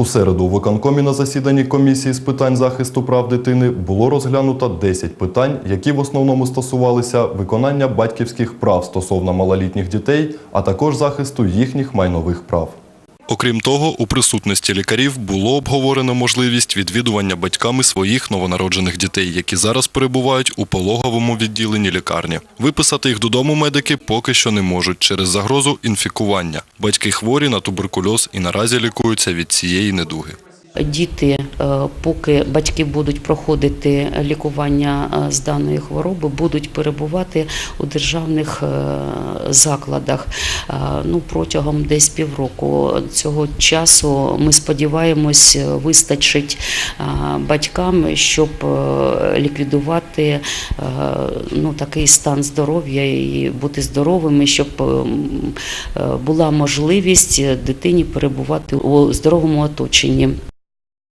У середу у виконкомі на засіданні комісії з питань захисту прав дитини було розглянуто 10 питань, які в основному стосувалися виконання батьківських прав стосовно малолітніх дітей, а також захисту їхніх майнових прав. Окрім того, у присутності лікарів було обговорено можливість відвідування батьками своїх новонароджених дітей, які зараз перебувають у пологовому відділенні лікарні. Виписати їх додому медики поки що не можуть через загрозу інфікування. Батьки хворі на туберкульоз і наразі лікуються від цієї недуги. Діти, е, поки батьки будуть проходити лікування е, з даної хвороби, будуть перебувати у державних е, закладах ну, протягом десь півроку. Цього часу ми сподіваємось, вистачить батькам, щоб ліквідувати ну, такий стан здоров'я і бути здоровими, щоб е, м, е, була можливість дитині перебувати у здоровому оточенні.